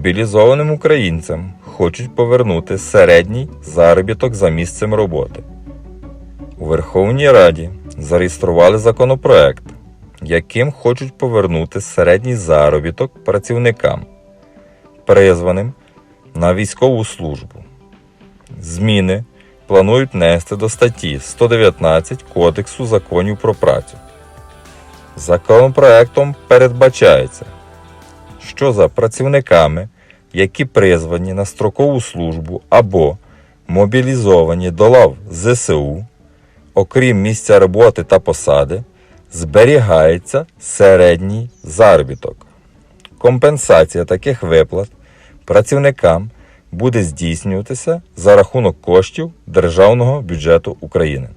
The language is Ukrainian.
Мобілізованим українцям хочуть повернути середній заробіток за місцем роботи. У Верховній Раді зареєстрували законопроект, яким хочуть повернути середній заробіток працівникам, призваним на військову службу. Зміни планують нести до статті 119 Кодексу законів про працю. Законопроектом передбачається, що за працівниками, які призвані на строкову службу або мобілізовані до лав ЗСУ, окрім місця роботи та посади, зберігається середній заробіток. Компенсація таких виплат працівникам буде здійснюватися за рахунок коштів Державного бюджету України.